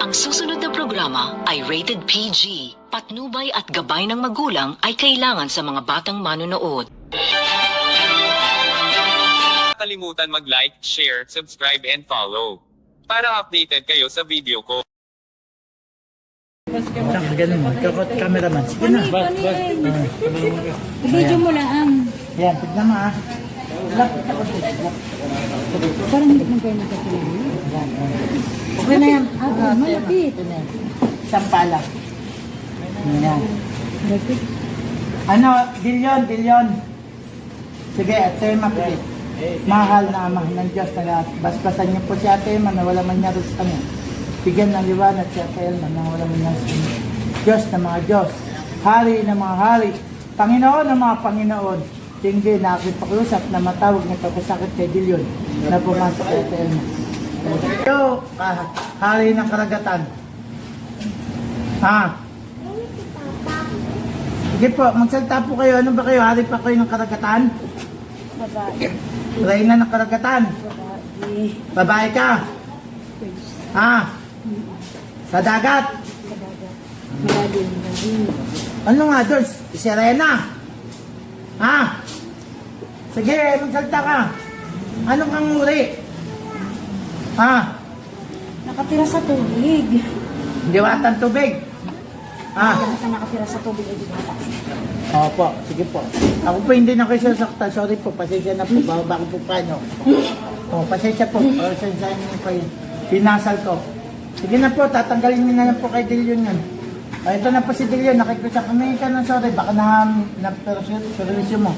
Ang susunod na programa ay rated PG. Patnubay at gabay ng magulang ay kailangan sa mga batang manonood. kalimutan mag-like, share, subscribe and follow. Para updated kayo sa video ko. Tama, ganun mo. Kakot cameraman. Sige na. Video mo lang. Yan, tignan mo ah. Lapit ako dito. Parang hindi mo kayo nagkakilala. Yan, yan. Okay na yan. Ah, malapit. Ito na yan. Isang pala. Yan. Ano, Dilyon, Dilyon. Sige, ate, mapilit. Mahal na ama ng Diyos na lahat. Basbasan niyo po si ate Emma na wala man niya rin sa kanya. Bigyan ng liwanag si ate Elma na wala man niya sa kanya. Diyos na mga Diyos. Hari ng mga hari. Panginoon ng mga Panginoon. Tinggi na aking pakiusap na matawag ng pagkasakit kay Dilyon na pumasok kay ate Elma. Ah, hari ng karagatan. Ha? Sige po, magsalita po kayo. Ano ba kayo? Hari pa kayo ng karagatan? Babae. Reyna ng karagatan. Babae. Babae ka. Ha? Sa dagat. Malalim. Malalim. Ano nga, Dors? Si Reyna. Ha? Sige, magsalita ka. Ano kang uri? Ha? Nakatira sa tubig. Diwatan tubig. Ha? Kaya ka nakatira sa tubig bata. Opo, sige po. Ako po hindi na kayo sasaktan. Sorry po, pasensya na po. Bababa ko po paano. O, pasensya po. Pasensya niyo po yun. Pinasal ko. Sige na po, tatanggalin niyo na lang po kay Dillion yan. Ay, ito na po si Dillion. Nakikita kami ka ng sorry. Baka na, na perwisyo mo.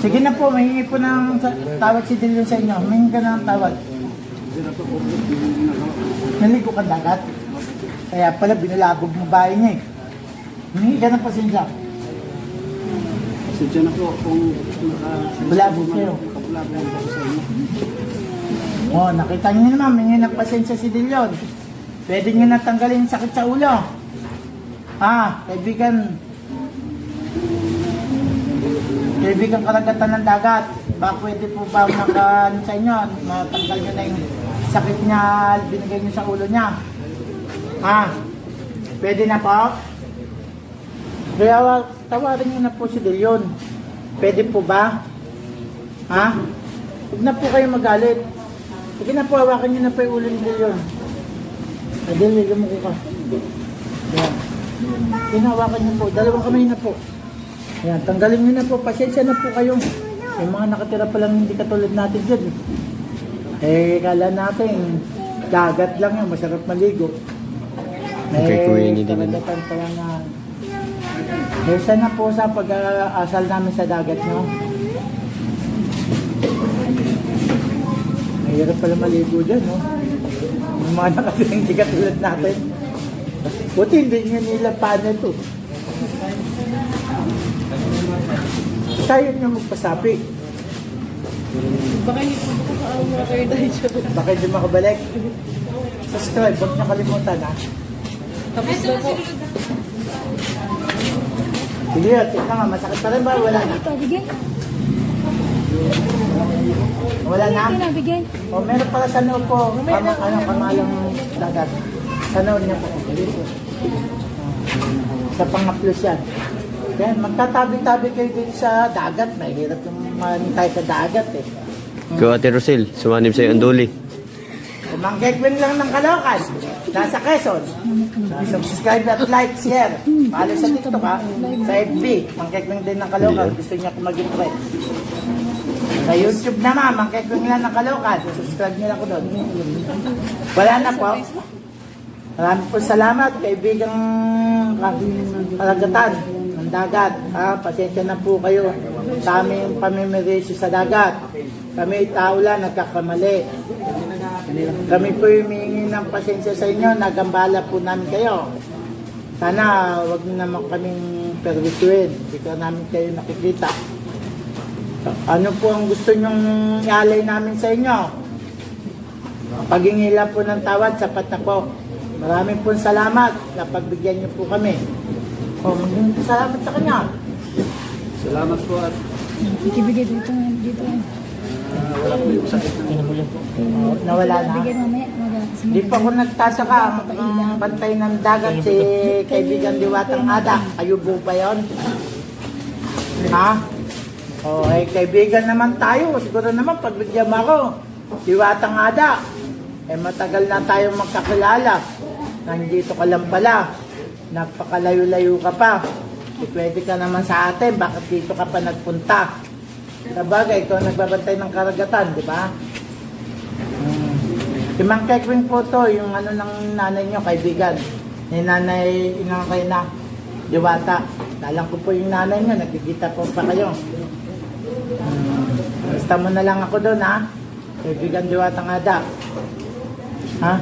Sige na po, mahingi po ng tawad si Dillion sa inyo. Mahingi ka ng tawad. Naligo ka dagat. Kaya pala binalabog mo bahay niya eh. Humingi ka ng pasensya. Sadya na po kung. Bulabog kayo. Nakabulabog po sa inyo. Oh, nakita niyo naman, humingi ng pasensya si Dillon. Pwede niyo na tanggalin yung sakit sa ulo. Ah, kaibigan. Kaibigan karagatan ng dagat. Baka pwede po ba maka, ano sa inyo, matanggal niyo na yung sakit niya, binigay niyo sa ulo niya. Ah, pwede na po? Kaya wa- tawarin niyo na po si Dillon. Pwede po ba? Ha? Huwag na po kayo magalit. Sige na po, hawakan niyo na po yung ulo ni Dillon. Ay, Dillon, lumuko ka. Yan. Hinawakan niyo po. Dalawang kamay na po. Yan, tanggalin niyo na po. Pasensya na po kayo. Yung mga nakatira pa lang hindi katulad natin dyan. Eh, kala natin, dagat lang yan. Masarap maligo. Okay, kuya niyo din, karagatan pala na eh, sana po sa pag-aasal namin sa dagat, no? Mahirap pala maligo dyan, no? Yung mga nakatilang hindi katulad natin. Buti hindi nyo nila paano to. Tayo nyo magpasapi. Baka hindi po sa araw mo kayo dahil siya. Baka hindi makabalik. Subscribe, huwag nyo kalimutan, ha? Tapos na po. Sige, tingnan nga, masakit pa rin ba? Wala na. Wala na? Na. O, meron pala sa noo po, kama, ano, kamalang dagat. Sa noo niya po. Sa pangaplos yan. Yan, magtatabi-tabi kayo dito sa dagat. Mahirap yung manintay sa dagat eh. Ikaw, Ate Rosel, sumanib sa'yo ang duli. Kumangkekwin lang ng Caloocan. Nasa Quezon. Subscribe at like, share. Follow sa TikTok ha. Sa FB. Mangkekwin din ng Caloocan. Gusto niya kung maging friend. Sa YouTube naman, mangkekwin lang ng Caloocan. Subscribe niyo lang ko doon. Wala na po. Maraming po salamat, kaibigang kalagatan dagat. Ha? Pasensya na po kayo sa aming pamimirisyo sa dagat. Kami tao lang, nagkakamali. Kami po humingi ng pasensya sa inyo, nagambala po namin kayo. Sana wag naman kaming perwisyon, hindi ka namin kayo nakikita. Ano po ang gusto nyong ialay namin sa inyo? Pagingila po ng tawad, sapat na po. Maraming po salamat na pagbigyan niyo po kami. O, maging salamat sa kanya. Salamat po at Ikibigay dito, dito. ah, wala po yung sakit na Nawala na. Bigyan mamaya. Di pa ako nagtataka ang ang bantay ng dagat si kaibigan Diwatang Ada. Ayubo ba yun? Ha? O, eh, kaibigan naman tayo. Siguro naman, pagbigyan mo ako, Diwatang Ada. Eh, matagal na tayo magkakilala. Nandito ka lang pala. Napakalayo-layo ka pa. Eh, pwede ka naman sa atin. Bakit dito ka pa nagpunta? Sabagay, ikaw nagbabantay ng karagatan, di ba? Hmm. Si Mang Kekwing po to, yung ano ng nanay nyo, kaibigan. Ni nanay, inang kayo na, diwata. Dalang ko po yung nanay nyo, nagkikita po pa kayo. Hmm. Basta mo na lang ako doon, ha? Kaibigan diwata nga da. Ha?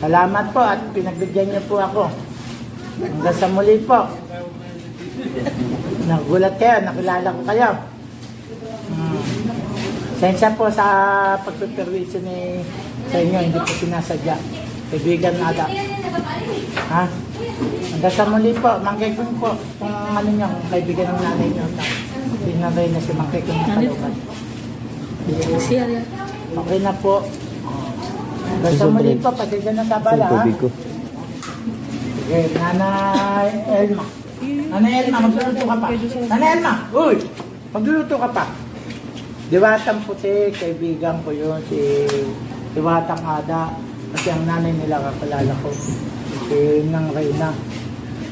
Salamat po at pinagbigyan niyo po ako. Hanggang sa muli po. Nagulat kayo, nakilala ko kayo. Hmm. Sensya po sa pagpiperwisyo ni sa inyo, hindi po sinasadya. Kaibigan nada. Ha? Hanggang sa muli po, Mangkekong po, kung ano nyo, kung kaibigan ng nanay nyo, na dinabay na si Mangkekong na kalukan. Okay na po. Hanggang sa muli po, pati dyan ang tabala, ha? Ko. Sige, Nanay Elma. Nanay Elma, magluluto ka pa. Nanay Elma, uy! Magluluto ka pa. Diwatang puti, kaibigan ko yun, si Diwatang Ada. Kasi ang nanay nila kakalala ko. Si Nang Reyna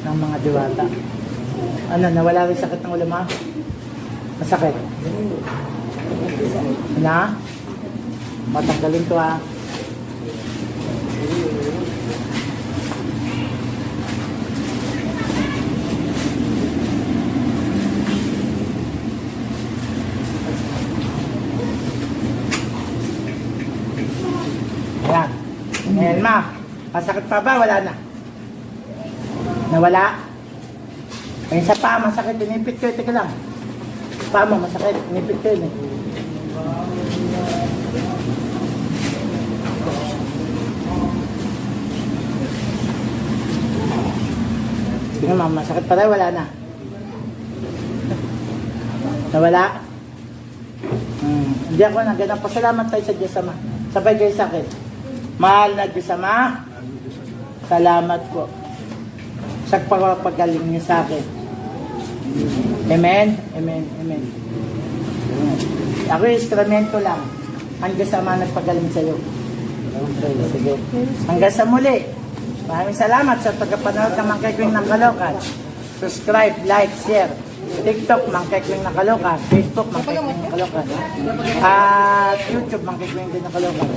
ng mga diwata. Ano, nawala rin sakit ng ulo mo? Masakit? Na? Matanggalin to ha. Ayan. Elma, masakit pa ba? Wala na. Nawala? Ayun sa paa, masakit. Inipit ko. Teka lang. Paa mo, masakit. Inipit ko yun eh. Tingnan mo, masakit pa rin. Wala na. Nawala? Hmm. Hindi ako nagandang pasalamat tayo sa Diyos Ama. Sabay kayo sa akin. Mahal na Diyos Ama. Salamat po. Sa pagpapagaling niyo sa akin. Amen? Amen? Amen. Ako yung instrumento lang. Ang Diyos Ama nagpagaling sa iyo. Sige. Hanggang sa muli. Maraming salamat sa pagkapanood ng Mangkekwing ng Kalokan. Subscribe, like, share. TikTok, Mangkekwing ng Kalokan. Facebook, Mangkekwing ng Kalokan. At YouTube, Mangkekwing din ng Kalokan.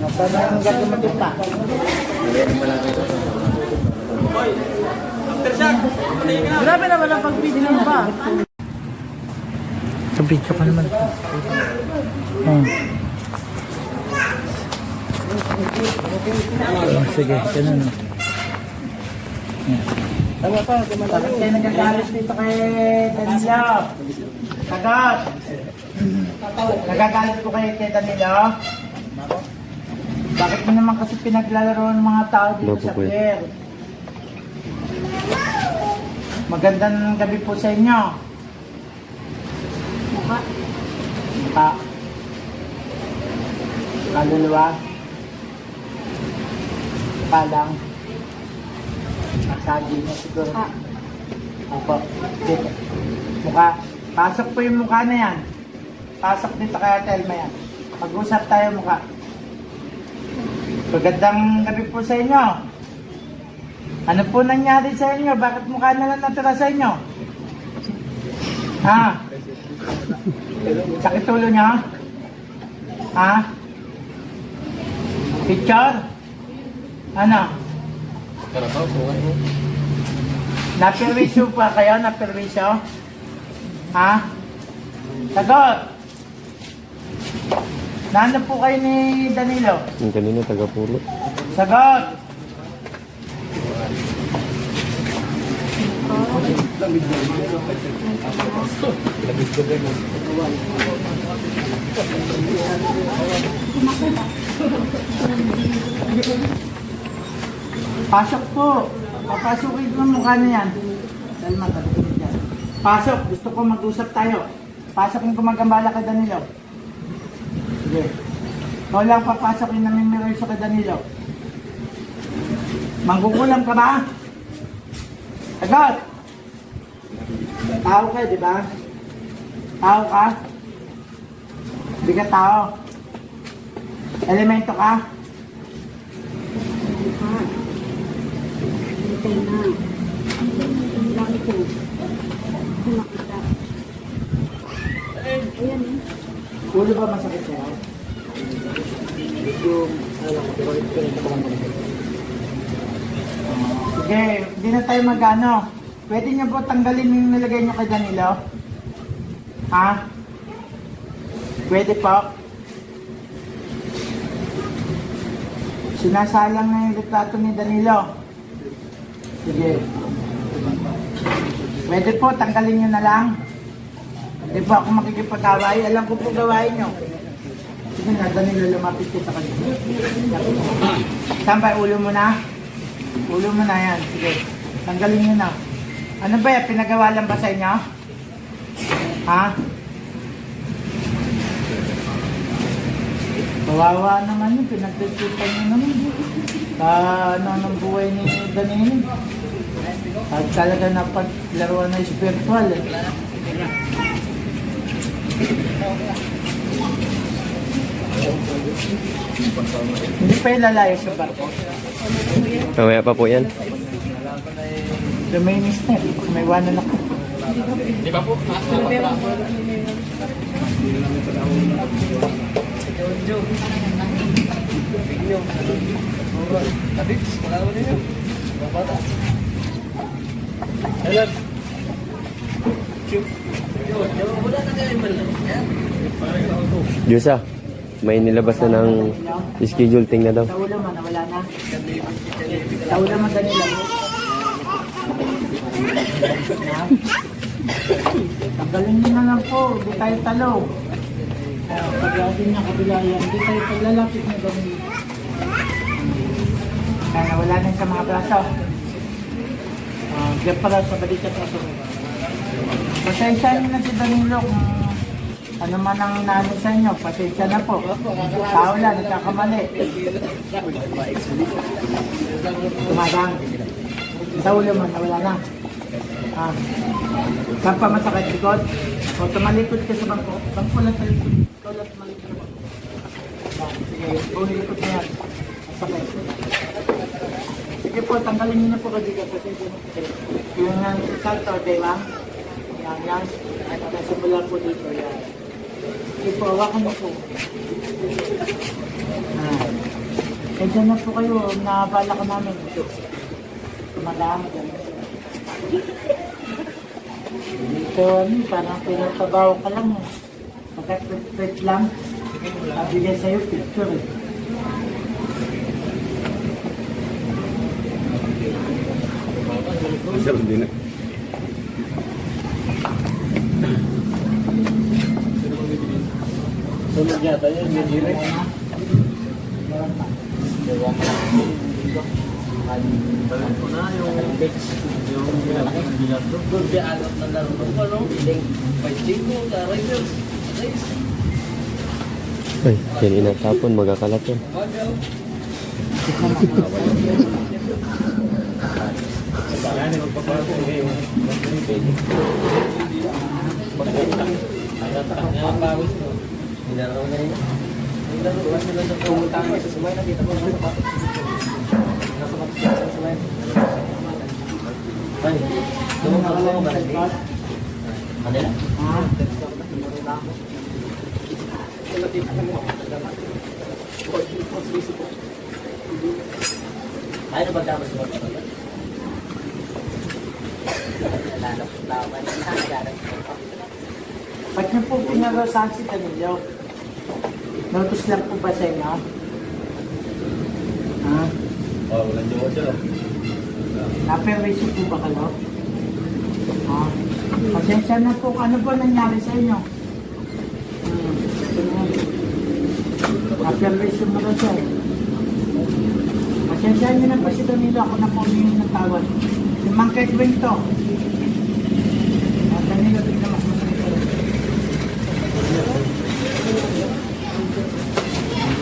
Nasa na gagawin mo pa? Grabe naman ang pag-video mo pa. Ka naman. Hmm. Oh, sige, ganun. no. Bakit kayo nagagalit dito kay Danilo? Sagot! Nagagalit ko kayo kay Danilo? Bakit mo naman kasi pinaglalaro ng mga tao dito Opo sa po pier? Magandang gabi po sa inyo. Mukha. Mukha. Kaluluwa. Mukha lang. Masagi na siguro. Opo. Dito. Mukha. Pasok po yung mukha na yan. Pasok dito kaya Telma yan. Mag-usap tayo mukha. Magandang gabi po sa inyo. Ano po nangyari sa inyo? Bakit mukha na lang natira sa inyo? Ha? Sakit ulo niyo? Ha? Picture? Ano? Napirwisyo pa kayo? Napirwisyo? Ha? Sagot! Nano po kayo ni Danilo? Yung kanina, taga-pulo. Sagot! Pasok po. Papasukin ko ang mukha na yan. Matagod dyan. Pasok. Gusto ko mag-usap tayo. Pasok yung gumagambala kay Danilo. Sige. Ikaw lang papasok yung namimiray sa kay Danilo. Ka ba? Sagot! Tao ka, di ba? Tao ka? Hindi ka tao. Elemento ka? Hintay na. Laki ko. Kung nakita. Ayan eh. Ulo ba masakit sa'yo? Sige, hindi na tayo mag-ano. Pwede niyo po tanggalin yung nilagay niyo kay Danilo? Ha? Pwede po? Sinasalang na yung litrato ni Danilo. Sige. Pwede po, tanggalin niyo na lang. Hindi po ako makikipag-away. Alam ko po gawain nyo. Sige na, Danilo, lumapit ka sa kanya. Ba? Ulo mo na? Ulo mo na yan. Sige. Tanggalin nyo na. Ano ba yan? Pinagawa lang ba sa inyo? Ha? Kawawa naman yun. Pinagtitipan nyo naman. Sa ano ng buhay ni Danilo. At talaga napaglaruan na spiritual eh. Hindi pa yung lalayo sa barko. Mamaya pa po yan. Luminis na eh. May wanan ako. Diyosa, may nilabas na ng schedule ting na daw. Sa ulo mo, nawala na. Sa mo, Danilo. Ha? Tanggalin niyo na lang po. Hindi tayo talo. Pag-asin niya kabila yan. Hindi tayo paglalapit na Danilo. Kaya nawala na sa mga braso. Uh, Diyan pala sa balikat na Pasensya niyo na si Danilo kung ano man ang nano sa inyo, pasensya na po. Tao lang, nagkakamali. Tumadang. Sa ulo mo, nawala na. Ah. Saan pa masakit likod? O tumalikod ka sa bangko. Bangko lang sa likod. Ikaw lang tumalikod. Ah, Sige, bumilikod na yan. Sige po, tanggalin niyo na po kasi ka pasensya na po. Yung salto, di ba? Yan, yan. Nasimulan po dito, yan. Sige po, hawakan niyo po. Ah. Eh, na po kayo. Nabala ka namin. Tumadami dyan. Dito, ano, parang pinatabaw ka lang. eh. Pagka-tweet lang. Nabigay sa'yo, picture eh. Sunod yata yun, yung pa. Balik ko na yung yung binardo. Doon di alat na laro ko, no? Fighting mo, Riders. Nice. Ay, yan inatapon, magkakalat yan. Bagal. Kaya magpapato ngayon. Nga pawis mo. Nilaro na yun. Nilaro na sila sa pumunta sa sumay. Nakita ko na ba? Nasa matisya sa sumay. Ay, doon ka lang ba? Kanila? Ah, Ay, ano ba dapat sa mga ba't niyo po pinarosahan si Danilo? Notice lang po ba sa inyo? Ha? Oh, walang jowa siya. Naperwisyo po ba kayo? Ha? Pasensya na po. Ano po nangyari sa inyo? Hmm. Naperwisyo mo na siya. eh. Pasensya niyo na pa si Danilo. Ako na po humingi ng tawad. Si Mang Kedwin to. Ah, Danilo, tignan mo. Ha?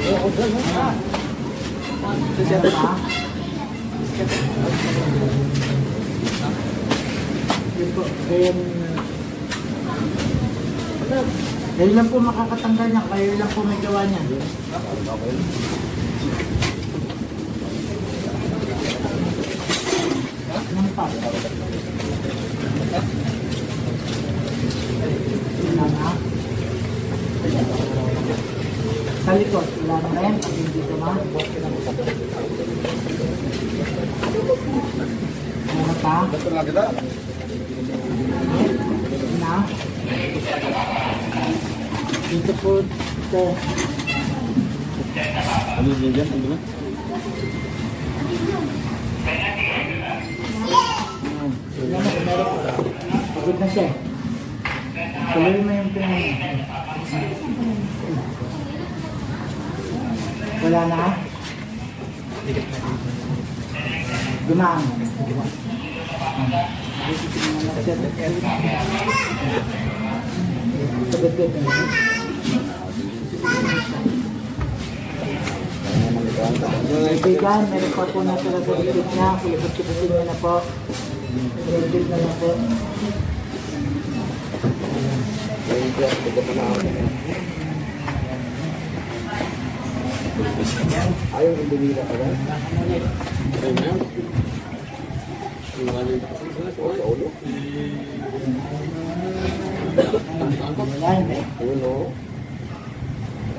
Yun po, then, kayo lang po makakatanggal niya, kayo lang po may gawa niya. Ano pa? Na. Sa likod, wala na rin. Pag hindi ko ma. Ano pa? Na? Dito po, ito. Ano yun dyan? Ano na, meron po. Pagod na siya. Tuloy mo yung pinag Wala na? Gumaan. Ito. Kaibigan, meron pa po natira sa likod niya. Kulibot-kibutin niya na po. Kulibot na lang po. Ayaw yung bumila ka ba? Ayaw na. Ulo? Yan. Yun o.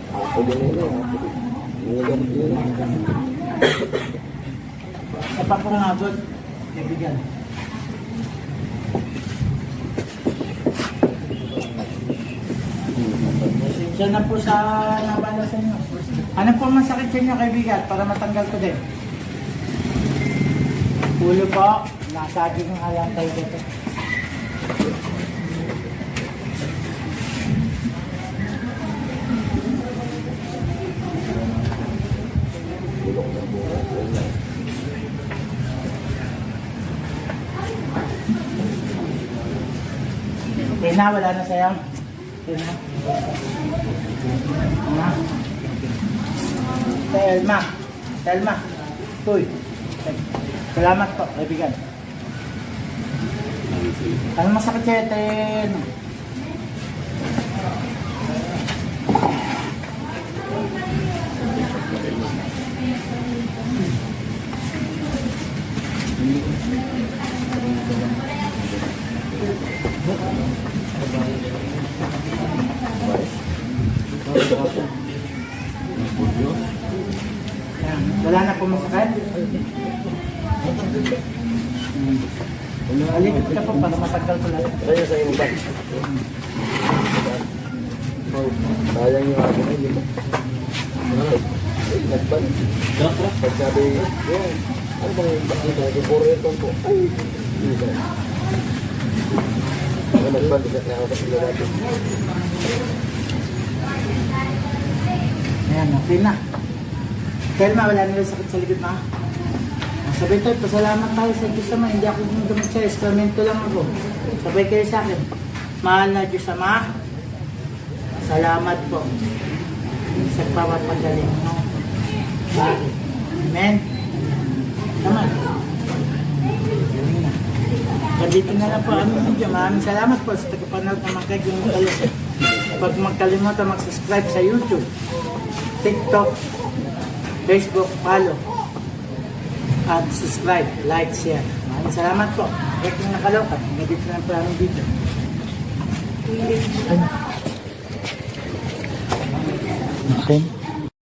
Ako din eh. Ako din. Sa pa pong abot, kaibigan. Pasensya na po sa nabala sa inyo. Ano po masakit sa inyo, kaibigan, para matanggal ko din? Ulo po, nasagi ng alam tayo dito. Okay na, wala na sa'yo. Okay na. Ha? Telma. Telma. Tuy. Salamat po, kaibigan. Ano masakit sa'yo, Ten? Yan. Wala na po masakit? Alikot ka po para matanggal ko lang. Kaya sa inyo ba? Sayang yung ako na yun. Nagban. Pag sabi, ano bang bakit yung puro ito po? Ay, hindi? Ano nagban, bigat na ako kasi lalaki. Ayan, okay na. Telma, wala nila sakit sa likod na. Sabi tayo, pasalamat tayo sa Diyos Ama. Hindi ako gumagamit siya, eskamento lang ako. Sabay kayo sa akin. Mahal na Diyos Ama. Salamat po. Sa pamapagaling mo. Amen. Tama. Galing na. Na lang po ang video. Maraming salamat po sa tagapanood ng mga kaibigan. Pag magkalimutan mag-subscribe sa YouTube, TikTok, Facebook, follow, at subscribe, like, share. Maraming salamat po. Huwag nyo nakalokat. Ganito na ang video. Okay.